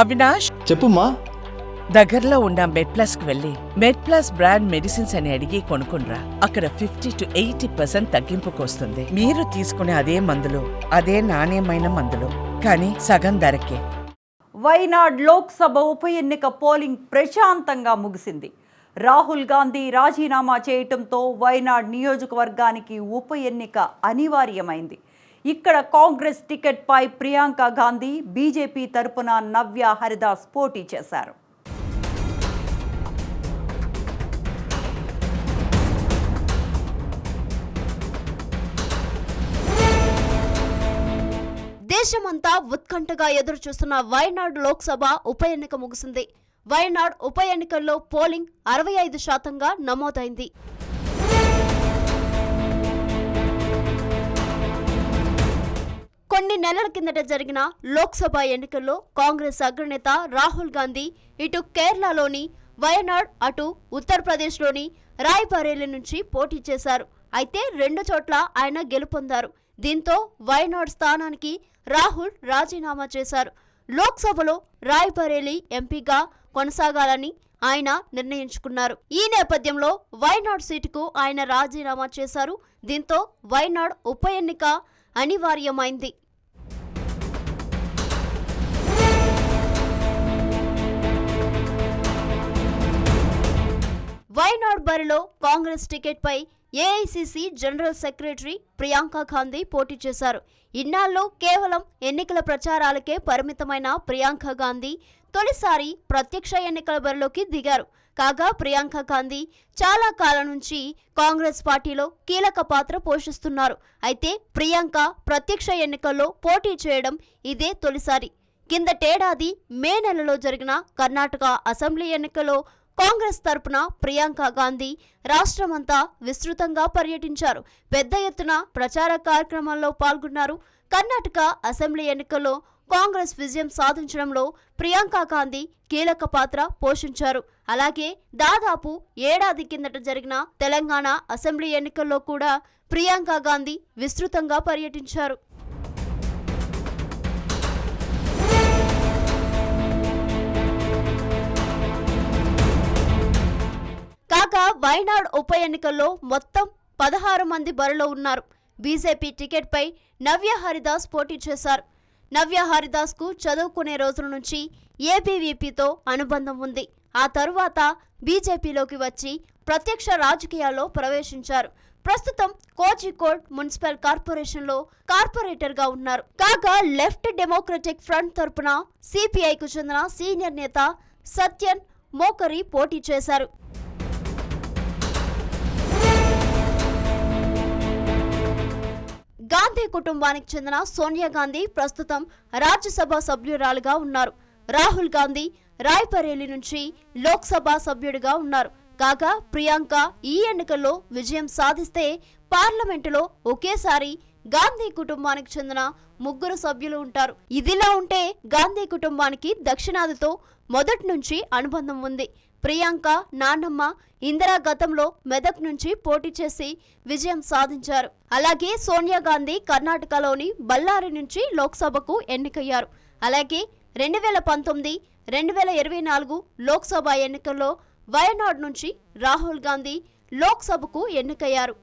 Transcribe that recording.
అవినాష్? చెప్పుమా దగ్గరలో ఉన్న మెడ్ ప్లస్కు వెళ్ళి మెడ్ ప్లస్ బ్రాండ్ మెడిసిన్స్ అని అడిగి కొనుక్కునరా అక్కడ ఫిఫ్టీ టు ఎయిటీ పర్సెంట్ తగ్గింపుకు వస్తుంది మీరు తీసుకునే అదే మందులు అదే నాణ్యమైన మందులు కానీ సగం ధరకే. వైనాడ్ లోక్సభ ఉప ఎన్నిక పోలింగ్ ప్రశాంతంగా ముగిసింది. రాహుల్ గాంధీ రాజీనామా చేయటంతో వైనాడ్ నియోజకవర్గానికి ఉప ఎన్నిక అనివార్యమైంది. ఇక్కడ కాంగ్రెస్ టికెట్పై ప్రియాంక గాంధీ బీజేపీ తరపున నవ్య హరిదాస్ పోటీ చేశారు. దేశమంతా ఉత్కంఠగా ఎదురుచూస్తున్న వైనాడ్ లోక్సభ ఉప ఎన్నిక ముగిసింది. వైనాడ్ ఉప ఎన్నికల్లో పోలింగ్ అరవై ఐదు శాతంగా నమోదైంది. కొన్ని నెలల కిందట జరిగిన లోక్సభ ఎన్నికల్లో కాంగ్రెస్ అగ్రనేత రాహుల్ గాంధీ ఇటు కేరళలోని వయనాడ్ అటు ఉత్తరప్రదేశ్లోని రాయ్బరేలీ నుంచి పోటీ చేశారు. అయితే రెండు చోట్ల ఆయన గెలుపొందారు. దీంతో వయనాడ్ స్థానానికి రాహుల్ రాజీనామా చేశారు. లోక్సభలో రాయ్బరేలీ ఎంపీగా కొనసాగాలని ఆయన నిర్ణయించుకున్నారు. ఈ నేపథ్యంలో వైనాడ్ సీటుకు ఆయన రాజీనామా చేశారు. దీంతో వైనాడ్ ఉప ఎన్నిక అనివార్యమైంది. వైనాడ్ బరిలో Congress టికెట్పై AICC general secretary Priyanka Gandhi పోటీ చేశారు. ఇన్నాళ్ళు కేవలం ఎన్నికల ప్రచారాలకే పరిమితమైన ప్రియాంక గాంధీ తొలిసారి ప్రత్యక్ష ఎన్నికల బరిలోకి దిగారు. కాగా ప్రియాంక గాంధీ చాలా కాలం నుంచి కాంగ్రెస్ పార్టీలో కీలక పాత్ర పోషిస్తున్నారు. అయితే ప్రియాంక ప్రత్యక్ష ఎన్నికల్లో పోటీ చేయడం ఇదే తొలిసారి. కిందటేడాది మే నెలలో జరిగిన కర్ణాటక అసెంబ్లీ ఎన్నికల్లో కాంగ్రెస్ తరపున ప్రియాంక గాంధీ రాష్ట్రమంతా విస్తృతంగా పర్యటించారు. పెద్ద ఎత్తున ప్రచార కార్యక్రమాల్లో పాల్గొన్నారు. కర్ణాటక అసెంబ్లీ ఎన్నికల్లో కాంగ్రెస్ విజయం సాధించడంలో ప్రియాంక గాంధీ కీలక పాత్ర పోషించారు. అలాగే దాదాపు ఏడాది కిందట జరిగిన తెలంగాణ అసెంబ్లీ ఎన్నికల్లో కూడా ప్రియాంక గాంధీ విస్తృతంగా పర్యటించారు. వైనాడ్ ఉప ఎన్నికల్లో మొత్తం పదహారు మంది బరిలో ఉన్నారు. బీజేపీ టికెట్పై నవ్య హరిదాస్ పోటీ చేశారు. నవ్య హరిదాస్కు చదువుకునే రోజుల నుంచి ఏబీవీపీతో అనుబంధం ఉంది. ఆ తరువాత బీజేపీలోకి వచ్చి ప్రత్యక్ష రాజకీయాల్లో ప్రవేశించారు. ప్రస్తుతం కోజికోడ్ మున్సిపల్ కార్పొరేషన్లో కార్పొరేటర్గా ఉన్నారు. కాగా లెఫ్ట్ డెమోక్రటిక్ ఫ్రంట్ తరపున సిపిఐకు చెందిన సీనియర్ నేత సత్యన్ మోకరి పోటీ చేశారు. గాంధీ కుటుంబానికి చెందిన సోనియా గాంధీ ప్రస్తుతం రాజ్యసభ సభ్యురాలుగా ఉన్నారు. రాహుల్ గాంధీ రాయ్బరేలీ నుంచి లోక్సభ సభ్యుడిగా ఉన్నారు. కాగా ప్రియాంక ఈ ఎన్నికల్లో విజయం సాధిస్తే పార్లమెంటులో ఒకేసారి గాంధీ కుటుంబానికి చెందిన ముగ్గురు సభ్యులు ఉంటారు. ఇదిలా ఉంటే గాంధీ కుటుంబానికి దక్షిణాదితో మొదటి నుంచి అనుబంధం ఉంది. ప్రియాంక నాన్నమ్మ ఇందిరా గతంలో మెదక్ నుంచి పోటీ చేసి విజయం సాధించారు. అలాగే సోనియా గాంధీ కర్ణాటకలోని బళ్ళారి నుంచి లోక్సభకు ఎన్నికయ్యారు. అలాగే రెండు వేల పంతొమ్మిది రెండు వేల ఇరవై నాలుగు లోక్సభ ఎన్నికల్లో వయనాడ్ నుంచి రాహుల్ గాంధీ లోక్సభకు ఎన్నికయ్యారు.